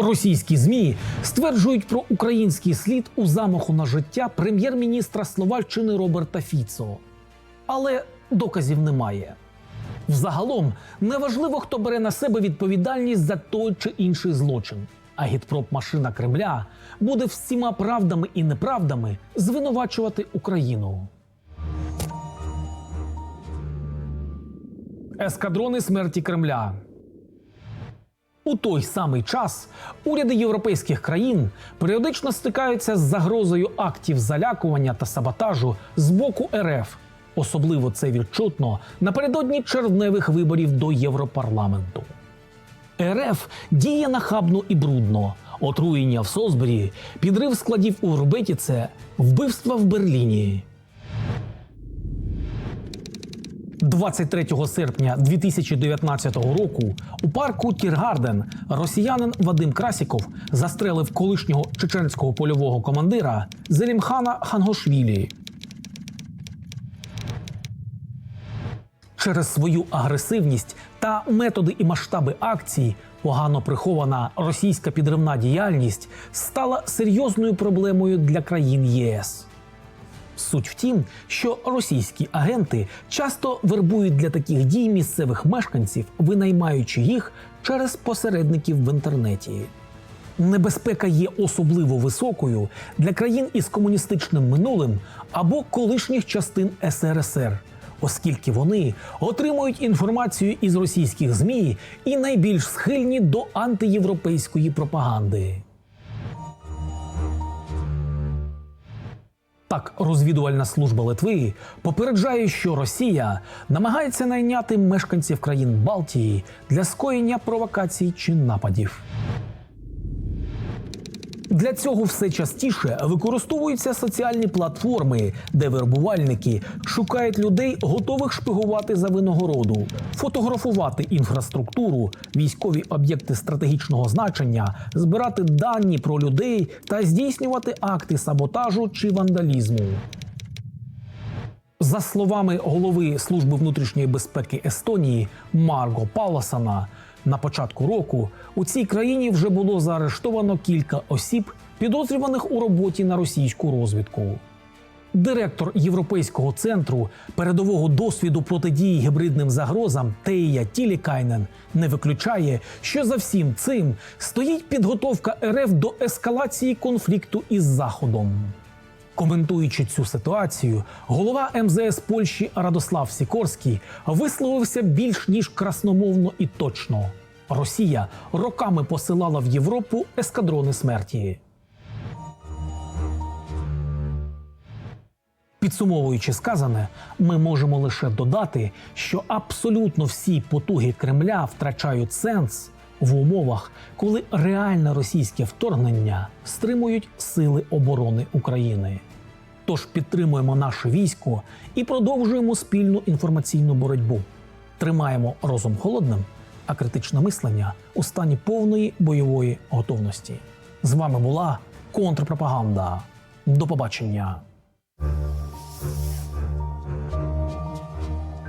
Російські змі стверджують про український слід у замаху на життя прем'єр-міністра Словаччини Роберта Фіцо. Але доказів немає. Взагалом неважливо, хто бере на себе відповідальність за той чи інший злочин. Агітпроп-машина Кремля буде всіма правдами і неправдами звинувачувати Україну. Ескадрони смерті Кремля. У той самий час уряди європейських країн періодично стикаються з загрозою актів залякування та саботажу з боку РФ. Особливо це відчутно напередодні червневих виборів до Європарламенту. РФ діє нахабно і брудно. Отруєння в Созбері, підрив складів у Рубетіце, вбивства в Берліні. 23 серпня 2019 року у парку Тіргарден росіянин Вадим Красіков застрелив колишнього чеченського польового командира Зелімхана Хангошвілі. Через свою агресивність та методи і масштаби акцій погано прихована російська підривна діяльність стала серйозною проблемою для країн ЄС. Суть в тім, що російські агенти часто вербують для таких дій місцевих мешканців, винаймаючи їх через посередників в інтернеті. Небезпека є особливо високою для країн із комуністичним минулим або колишніх частин СРСР, оскільки вони отримують інформацію із російських ЗМІ і найбільш схильні до антиєвропейської пропаганди. Так, розвідувальна служба Литви попереджає, що Росія намагається найняти мешканців країн Балтії для скоєння провокацій чи нападів. Для цього все частіше використовуються соціальні платформи, де вербувальники шукають людей, готових шпигувати за винагороду, фотографувати інфраструктуру, військові об'єкти стратегічного значення, збирати дані про людей та здійснювати акти саботажу чи вандалізму. За словами голови Служби внутрішньої безпеки Естонії Марго Паласана, на початку року у цій країні вже було заарештовано кілька осіб, підозрюваних у роботі на російську розвідку. Директор Європейського центру передового досвіду протидії гібридним загрозам Тея Тілікайнен не виключає, що за всім цим стоїть підготовка РФ до ескалації конфлікту із Заходом. Коментуючи цю ситуацію, голова МЗС Польщі Радослав Сікорський висловився більш ніж красномовно і точно. Росія роками посилала в Європу ескадрони смерті. Підсумовуючи сказане, ми можемо лише додати, що абсолютно всі потуги Кремля втрачають сенс в умовах, коли реальне російське вторгнення стримують сили оборони України. Тож підтримуємо наше військо і продовжуємо спільну інформаційну боротьбу. Тримаємо розум холодним, а критичне мислення у стані повної бойової готовності. З вами була контрпропаганда. До побачення.